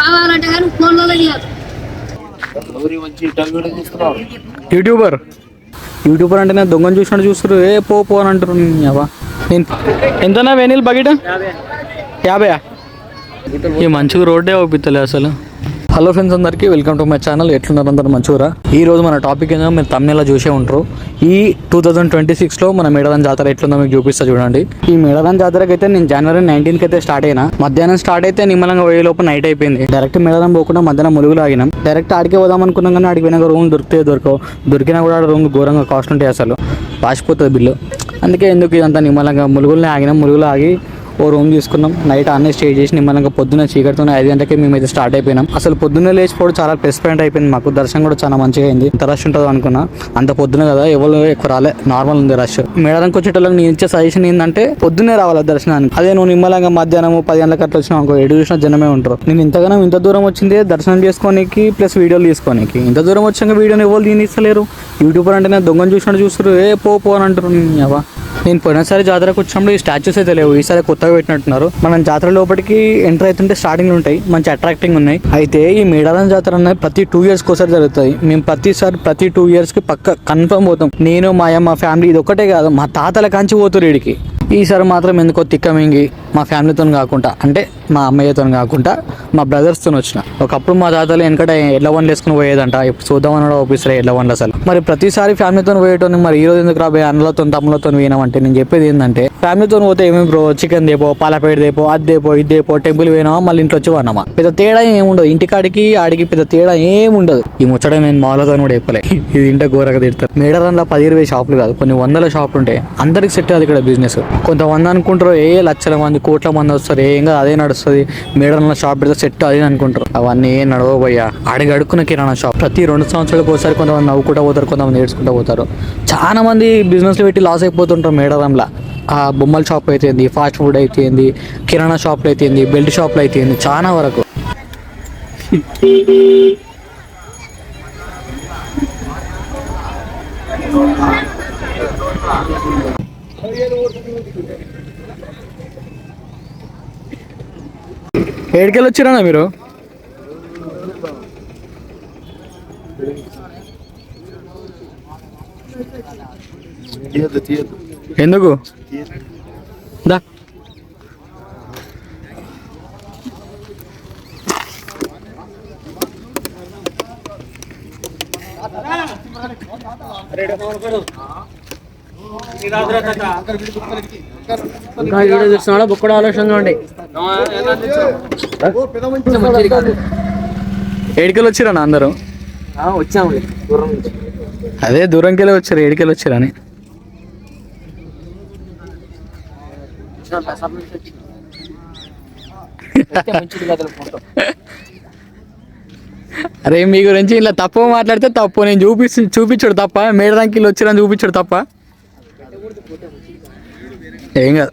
కావాలంటే కానీ చేయాలి యూట్యూబర్. యూట్యూబర్ అంటే నేను దొంగను చూసినట్టు చూస్తారు ఏ పో పో అని అంటారు. నేను ఎంతనా వెనీల్ బకెట్? యాభై. ఈ మంచిగా రోడ్డే అవుపిస్తలే అసలు. హలో ఫ్రెండ్స్ అందరికీ వెల్కమ్ టు మై ఛానల్. ఎట్లున్నారు అందరు? మంచిగా ఈ రోజు మన టాపిక్ ఏంటో మీరు తమిళలో చూసే ఉంటారు. ఈ టూ థౌజండ్ ట్వంటీ సిక్స్లో మన మేడలం జాతర ఎట్లుందో మీకు చూపిస్తా చూడండి. ఈ మేడలం జాతరకి అయితే నేను జనవరి నైన్టీన్కి అయితే స్టార్ట్ అయినా. మధ్యాహ్నం స్టార్ట్ అయితే నిమ్మలంగా పోయే లోపు నైట్ అయిపోయింది. డైరెక్ట్ మేడలం పోకుండా మధ్యాహ్నం ములుగులు ఆగినాం. డైరెక్ట్ ఆడికే పోదాం అనుకున్నాం కానీ ఆడికి పోయినాక రూమ్ దొరికితే దొరకవు. దొరికినా కూడా రూమ్ ఘోరంగా కాస్ట్ ఉంటాయి అసలు. పాసిపోతుంది బిల్లు. అందుకే ఎందుకు ఇదంతా నిమ్మలంగా ములుగులనే ఆగినాం. ములుగులు ఆగి ఓ రూమ్ తీసుకున్నాం. నైట్ అన్నీ స్టే చేసి నిమ్మలంగా పొద్దున్న చీకటితో ఐదు గంటలకి మేమైతే స్టార్ట్ అయిపోయినాం. అసలు పొద్దున్న లేచిపోవడం చాలా ప్లస్ పాయింట్ అయిపోయింది మాకు. దర్శనం కూడా చాలా మంచిగా అయింది. ఎంత రష్ ఉంటుందో అనుకున్నా. అంత పొద్దున కదా ఎవరు ఎక్కువ రాలే. నార్మల్ ఉంది రష్ మేడానికి వచ్చేటోళ్ళకి నేను ఇచ్చే సజెషన్ ఏంటంటే పొద్దున్నే రావాలి దర్శనానికి? అదే నువ్వు నిమ్మలంగా మధ్యాహ్నం పది గంటలకు అట్లా వచ్చినావు అనుకో ఎటు చూసిన జనమే ఉంటారు. నేను ఇంతగానో ఇంత దూరం వచ్చింది దర్శనం చేసుకోనికి ప్లస్ వీడియోలు తీసుకోనికి. ఇంత దూరం వచ్చాక వీడియోని ఎవరు తీనిస్తలేరు యూట్యూబర్ అంటే నేను దొంగను చూసినట్టు చూస్తారు ఏ పో అని అంటారు నేను అవా నేను పోయినసారి జాతరకు వచ్చినప్పుడు ఈ స్టాచ్యూస్ అయితే లేవు ఈసారి కొత్తగా పెట్టినట్టున్నారు. మనం జాతర లోపలికి ఎంటర్ అవుతుంటే స్టార్టింగ్ ఉంటాయి. మంచి అట్రాక్టింగ్ ఉన్నాయి. అయితే ఈ మేడారం జాతర అనేది ప్రతి టూ ఇయర్స్ ఒకసారి జరుగుతుంది మేము ప్రతిసారి ప్రతి టూ ఇయర్స్కి పక్క కన్ఫర్మ్ పోతాం. నేను మా అమ్మ మా ఫ్యామిలీ ఇది ఒకటే కాదు. మా తాతల కాంచి పోతారు వీడికి ఈసారి మాత్రం ఎందుకో తిక్కమింగి మా ఫ్యామిలీతో కాకుండా అంటే మా అమ్మయ్యతో కాకుండా మా బ్రదర్స్తో వచ్చిన. ఒకప్పుడు మా తాతలు వెనకట ఎడ్ల వన్లు వేసుకుని పోయేదంట. ఇప్పుడు చూద్దామని ఓపిస్తారు ఎడ్ల వన్లు అసలు. మరి ప్రతిసారి ఫ్యామిలీతో పోయేటోని మరి ఈ రోజు ఎందుకు రాబోయే అన్నలతో తమ్ములతో పోయినామంటే నేను చెప్పేది ఏంటంటే ఫ్యామిలీతో పోతే ఏమేమి బ్రో చికెన్ దేపో పాలపేట దేపో అది దేపో ఇది దేపో టెంపుల్ పోయినామా మళ్ళీ ఇంట్లో వచ్చి వన్నామా పెద్ద తేడా ఏముండదు ఇంటికాడికి ఆడికి పెద్ద తేడా ఏముండదు ఈ ముచ్చట నేను మాలతో కూడా చెప్పలే. ఇది ఇంట ఘోరగా తిడతారు. మేడరంలో పది ఇరవై షాపులు కాదు కొన్ని వందల షాపులు ఉంటాయి. అందరికి సెట్ అది ఇక్కడ బిజినెస్ కొంతమంది అనుకుంటారు ఏ లక్షల మంది కోట్ల మంది వస్తారు ఏం కాదు అదే నడుస్తుంది. మేడరంలో షాప్ పెడితే సెట్ అది అనుకుంటారు. అవన్నీ ఏం నడవబోయ్యా అడిగి అడుక్కున్న కిరాణా షాప్. ప్రతి రెండు సంవత్సరాలకు ఒకసారి కొంతమంది నవ్వుకుంటూ పోతారు కొంతమంది ఏడ్చుకుంటూ పోతారు. చాలా మంది బిజినెస్లు పెట్టి లాస్ అయిపోతుంటారు మేడారంలా. ఆ బొమ్మల షాప్ అయితేంది ఫాస్ట్ ఫుడ్ అయితేంది కిరాణా షాప్లు అయితేంది బెల్ట్ షాప్లు అయితేంది చాలా వరకు. ఏడికెళ్ళి వచ్చిరా మీరు ఎందుకు? దా. ఇంకా వీడియో చూస్తున్నాడు? బుక్కడ ఆలోచన ఉండి. ఏడికెళ్ళి వచ్చిరా అందరూ? వచ్చాము దూరం నుంచి. అదే దూరంకి వెళ్ళి వచ్చారు ఏడికెళ్ళి వచ్చిరా అని అరే మీ గురించి ఇలా తప్పు మాట్లాడితే తప్పు. నేను చూపిస్తు చూపించాడు తప్ప. మేడడానికి వెళ్ళి వచ్చిరని చూపించాడు తప్ప. ఏం కాదు.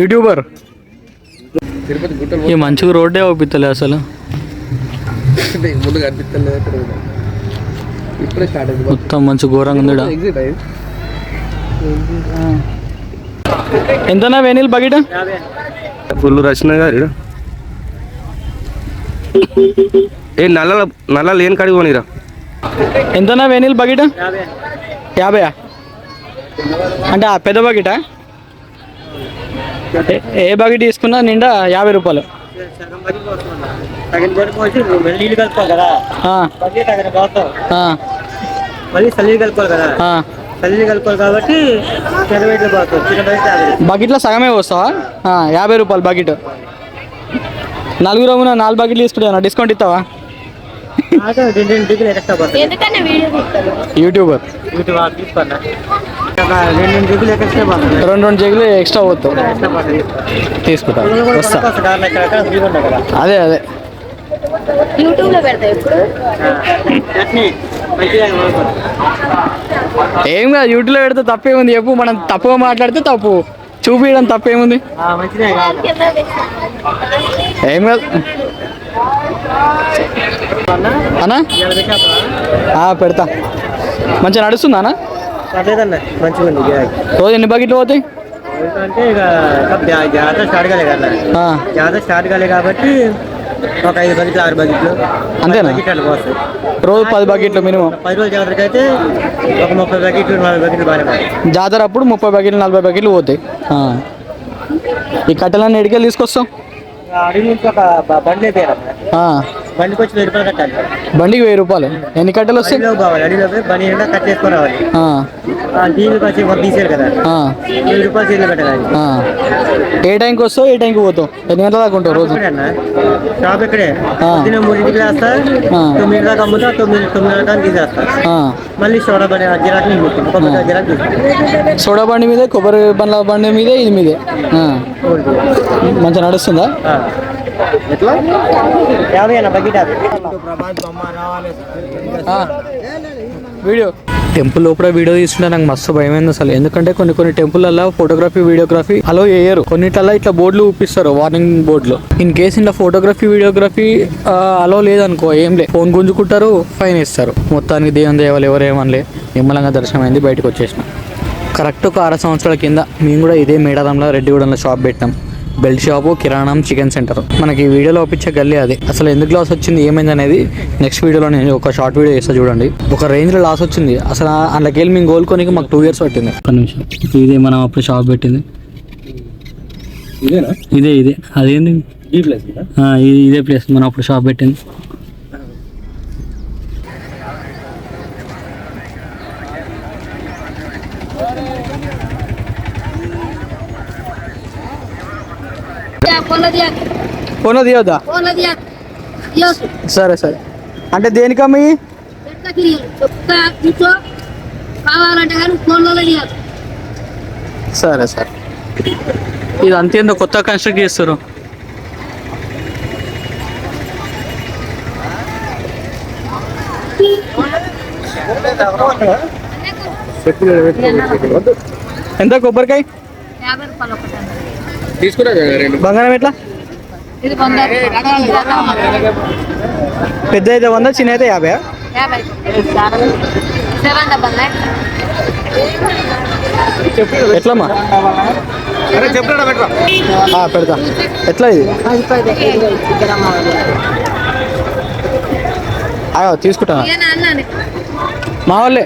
యూట్యూబర్. ఈ మంచిగా రోడ్డే అవుపిస్తలే అసలు. ముందు కనిపిస్తలేదు ఇప్పుడే స్టార్ట్ మొత్తం మంచి ఘోరంగా ఉంది ఎంతనా వెనీల్ బకెట్? ఫుల్ రచన గారు ఏ నల్ల నల్ల లేని పోనీరా. ఎంతనా వెనీల్ బకెట్? యాభై అంటే ఆ పెద్ద బకెటా? ఏ- బకెట్ తీసుకున్నా నిండా యాభై రూపాయలు. కదా? ఆ, మళ్ళీ కలుపుకోవాలి కదా? ఆ. సల్లీలు కలుపుకోవాలి కాబట్టి చిన్న బయట పోతాం చిన్న బయట బకెట్లో సగమే వస్తావా ఆ, యాభై రూపాయలు బకెట్. నలుగురు నాలుగు బకెట్లు తీసుకుంటా డిస్కౌంట్ ఇస్తావా? యూట్యూబర్. రెండు రెండు డిగ్రీలు ఎక్స్ట్రా పోతాయి రెండు రెండు జగ్గులు ఎక్స్ట్రా పోతావు. ఎక్స్ట్రా పోతాయి తీసుకుంటా. వస్తా. అదే అదే. యూట్యూబ్లో పెడతా ఇప్పుడు చట్నీ. మంచిగా వాడుకోండి. ఏం కాదు యూట్యూబ్లో పెడితే తప్పేముంది? చెప్పు మనం తప్పుగా మాట్లాడితే తప్పు. చూపించడం తప్పేముంది. ఏం కాదు. అన్నా? ఆ, పెడతా. మంచిగా నడుస్తుందా అన్న? మంచిగా ఉంది రోజు ఎన్ని బకెట్లు పోతాయి? అంటే ఇక జాతర స్టార్ట్ కాలే కదా. జాతర స్టార్ట్ కాలే కాబట్టి ఒక ఐదు బకెట్లు ఆరు బకెట్లు. అంతేనా? బకెట్లు పోస్తాయి రోజు పది బకెట్లు మినిమం. పది రోజుల జాతరకి అయితే ఒక ముప్పై బకెట్లు నలభై బకెట్లు బాగానే పోతాయి జాతర అప్పుడు ముప్పై బకెట్లు నలభై బకెట్లు పోతాయి. ఈ కట్టెలన్నీ ఎడికెళ్ళి తీసుకొస్తాం? అడిగి నుంచి ఒక బండి ఆ, బండికి వచ్చి వెయ్యి రూపాయలు కట్టాలి. బండికి వెయ్యి రూపాయలు. ఎన్ని కట్టెలు వస్తాయి? అడిలో పోయి బండి నిండా కట్ చేసుకొని రావాలి టీవీకి వచ్చి ఒక కదా. వెయ్యి రూపాయలు చేతిలో పెట్టాలి. ఏ టైంకి వస్తావు ఏ టైంకి పోతావు? ఎన్ని గంటల దాకా ఉంటావు రోజు? షాప్ ఇక్కడే ఆ. పొద్దున్న మూడింటికి వేస్తా. తొమ్మిది దాకా అమ్ముతా తొమ్మిది తొమ్మిది దాకా తీసేస్తా. మళ్ళీ సోడా బండి తీసుకుంటా. కొబ్బరి సోడా బండి మీదే కొబ్బరి బండ్ల బండి మీదే ఇది మీదే. మంచిగా నడుస్తుందా. ఎట్లా? యాభై అన్న బకెట్. వీడియో. టెంపుల్ లోపల వీడియో తీసుకుంటే నాకు మస్తు భయమైంది అసలు. ఎందుకంటే కొన్ని కొన్ని టెంపుల్లలో ఫోటోగ్రఫీ వీడియోగ్రఫీ అలో చేయరు కొన్నిట్లలో ఇట్లా బోర్డులు చూపిస్తారు వార్నింగ్ బోర్డులో. ఇన్ కేసు ఇంట్లో ఫోటోగ్రఫీ వీడియోగ్రఫీ అలో లేదనుకో ఏం లేదు ఫోన్ గుంజుకుంటారు ఫైన్ ఇస్తారు. మొత్తానికి దేవుని దేవాలు ఎవరు ఏమనలే. నిమ్మలంగా దర్శనం అయింది బయటకు వచ్చేసిన. కరెక్ట్ ఒక ఆరు సంవత్సరాల కింద మేము కూడా ఇదే మేడారంలో రెడ్డిగూడెంలో షాప్ పెట్టాం. బెల్ట్ షాపు కిరాణం చికెన్ సెంటర్. మనకి ఈ వీడియోలో ఒప్పించే గల్లీ అది. అసలు ఎందుకు లాస్ వచ్చింది ఏమైంది అనేది నెక్స్ట్ వీడియోలో నేను ఒక షార్ట్ వీడియో చేస్తా చూడండి. ఒక రేంజ్లో లాస్ వచ్చింది. అసలు అందులోకి వెళ్ళి మేము కోలుకోనికి మాకు టూ ఇయర్స్ పట్టింది. ఒక నిమిషం. ఇదే మనం అప్పుడు షాప్ పెట్టింది. ఇదే ఇదే. అదేంది? ఆ, ఇది- ఇదే ప్లేస్ మనం అప్పుడు షాప్ పెట్టింది ఫోన్లో దియా ఫోన్ తీయొద్దా ఫోన్లో తీయొచ్చు సరే సరే. అంటే దేనికమ్మి? సరే సరే. ఇది అంతేందో కొత్త కన్స్ట్రక్ట్ చేస్తారు ఎంత కొబ్బరికాయ? బంగారం ఎట్లా? పెద్ద అయితే వంద చిన్న అయితే యాభై ఎట్లమ్మా? ఆ, పెడతా. ఎట్లా ఇది? అయ్యో తీసుకుంటాను? మా వాళ్ళే.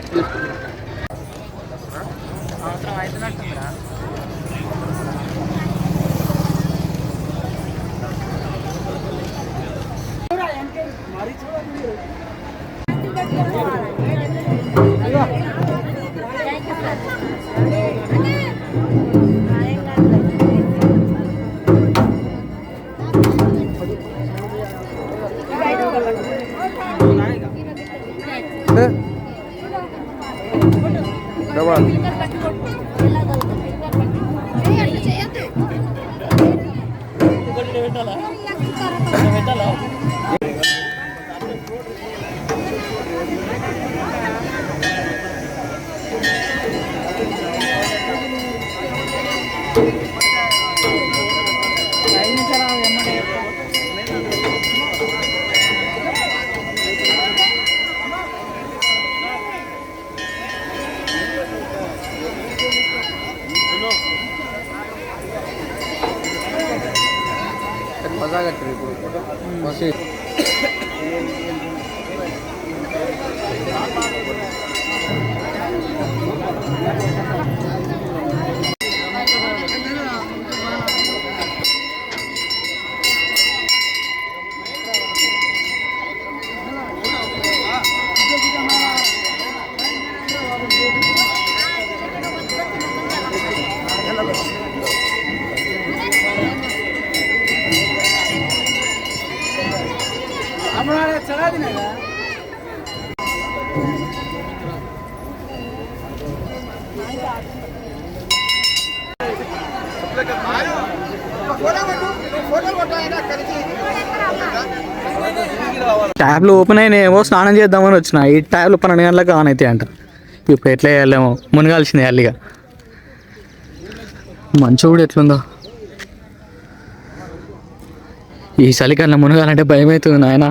ట్యాబ్లు ఓపెన్ అయినాయేమో స్నానం చేద్దామని వచ్చిన. ఈ ట్యాబ్లు పన్నెండు గంటలకు ఆన్ అవుతాయి అంట. ఇప్పుడు ఎట్లా చేయాలేమో మునగాల్సింది అల్లిగా. మంచు కూడా ఎట్లుందో. ఈ చలికాలం మునగాలంటే భయం అవుతుంది నాయనా.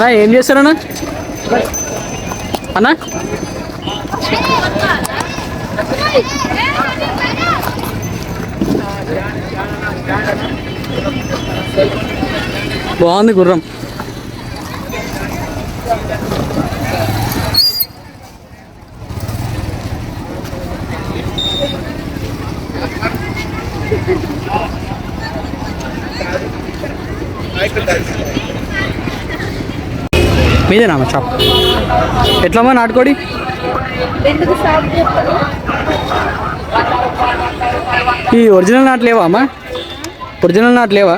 అన్నా ఏం చేస్తారన్నా అన్నా? బాగుంది గుర్రం. మీదేనా షాప్ ఎట్లమ్మా నాటుకోడి? ఈ ఒరిజినల్ నాటు లేవా అమ్మా? ఒరిజినల్ నాటు లేవా?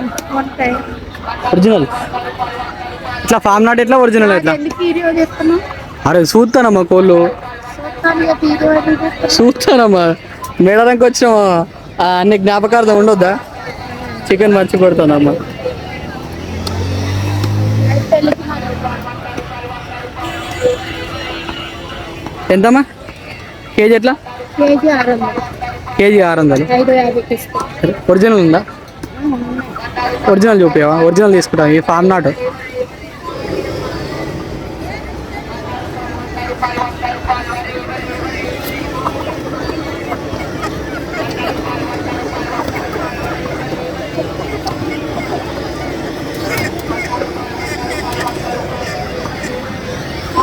ఒరిజినల్. ఇట్లా ఫామ్ నాటు ఎట్లా ఒరిజినల్ ఎట్లా? అరే చూస్తానమ్మా కోళ్ళు? చూస్తానమ్మా మేడడానికి వచ్చామా ఆ, అన్ని జ్ఞాపకార్థం ఉండొద్దా? చికెన్ మర్చి కొడతానమ్మా. ఎంతమ్మా? కేజీ ఎట్లా? కేజీ ఆరు వందలు. ఒరిజినల్ ఉందా? ఒరిజినల్ చూపించావా ఒరిజినల్ తీసుకుంటాం. ఈ ఫామ్ నాటు.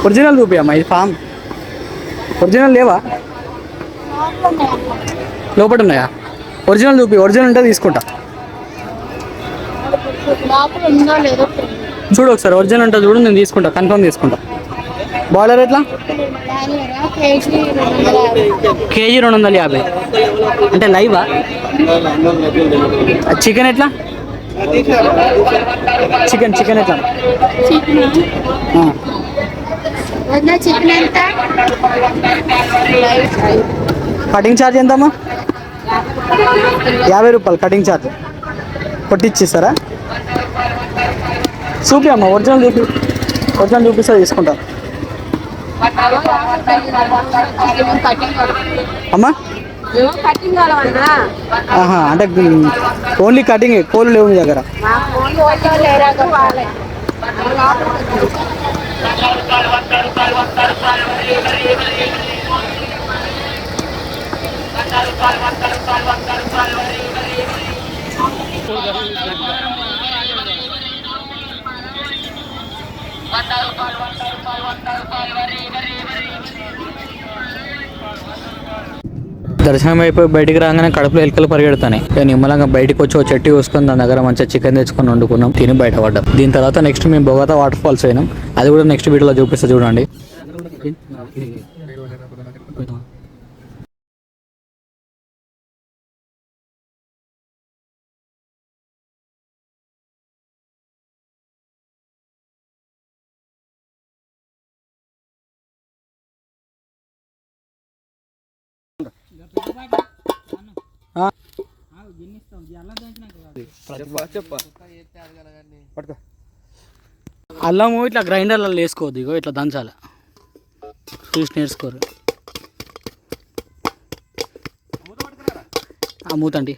ఒరిజినల్ చూపించమ్మా ఇది ఫామ్. ఒరిజినల్ లేవా? లోపల ఉన్నాయా? ఒరిజినల్ చూపి ఒరిజినల్ ఉంటే తీసుకుంటా. చూడు ఒకసారి ఒరిజినల్ ఉంటే చూడు నేను తీసుకుంటా కన్ఫర్మ్ తీసుకుంటా బాయిలర్ ఎట్లా? కేజీ రెండు వందల యాభై. అంటే లైవా చికెన్ ఎట్లా? చికెన్ చికెన్ ఎట్లా? చికెన్ ఎంత కటింగ్ ఛార్జ్ ఎంతమ్మా? యాభై రూపాయలు కటింగ్ ఛార్జ్ కొట్టిచ్చిస్తారా చూపి అమ్మా ఒరిజినల్ చూపి ఒరిజినల్ చూపిస్తే తీసుకుంటా. అమ్మా? అంటే ఓన్లీ కటింగ్ కోళ్ళు లేవు మీ దగ్గర. வந்தால் பால் வந்தால் பால் வந்தால் பால் வரி வரி దర్శనం అయిపోయి బయటికి రాగానే కడుపులో ఎలుకలు పరిగెడతాయి ఇక నిమ్మలంగా బయటకు వచ్చి ఒక చెట్టు చూసుకొని దాని దగ్గర మంచిగా చికెన్ తెచ్చుకొని వండుకున్నాం. తిని బయటపడ్డాం. దీని తర్వాత నెక్స్ట్ మేము బొగతా వాటర్ ఫాల్స్ అయినాం అది కూడా నెక్స్ట్ వీడియోలో చూపిస్తా చూడండి. అల్లము ఇట్లా గ్రైండర్లలో వేసుకోవద్దు ఇగో ఇట్లా దంచాలి. చూసి నేర్చుకోరు. మూతండి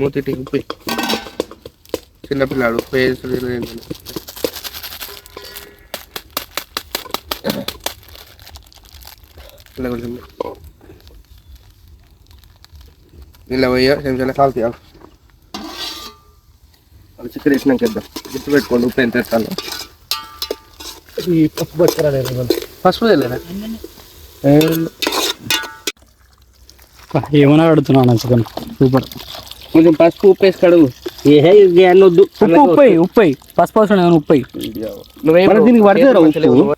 మూత ఉప్పు చిన్నపిల్లాడు ఇలా పోయా చెంచాల సాల్ట్ తీయాలి అది చికెన్ వేసినాక ఇద్దాం గుర్తు పెట్టుకోండి ఉప్పు ఎంత వేస్తాను ఈ పప్పు పట్టుకురా పసుపు తెలియదా ఏమైనా అడుగుతున్నాను చికెన్ సూపర్ కొంచెం పసుపు ఉప్పు వేసి కడుగు వద్దు ఉప్పు ఉప్పై పసుపు అవసరం ఏమైనా ఉప్పై నువ్వేం మరి దీనికి పడతారా ఉప్పు?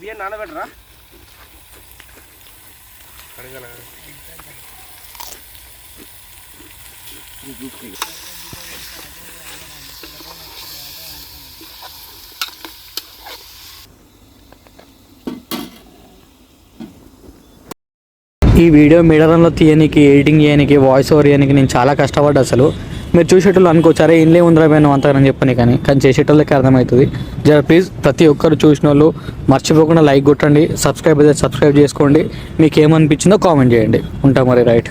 బియ్యం నానబెట్టరా ఈ వీడియో మీడరంలో తీయనికి ఎడిటింగ్ చేయడానికి వాయిస్ ఓవర్ చేయడానికి నేను చాలా కష్టపడ్డా అసలు. మీరు చూసేటోళ్ళు అనుకోవచ్చారే అరే ఉందిరా పోయినా అంతగానని చెప్పని కానీ. కానీ చేసేటోళ్ళకి అర్థమవుతుంది. జర ప్లీజ్ ప్రతి ఒక్కరు చూసిన వాళ్ళు మర్చిపోకుండా లైక్ కొట్టండి సబ్స్క్రైబ్ అయితే సబ్స్క్రైబ్ చేసుకోండి. మీకు ఏమనిపించిందో కామెంట్ చేయండి. ఉంటాం మరి రైట్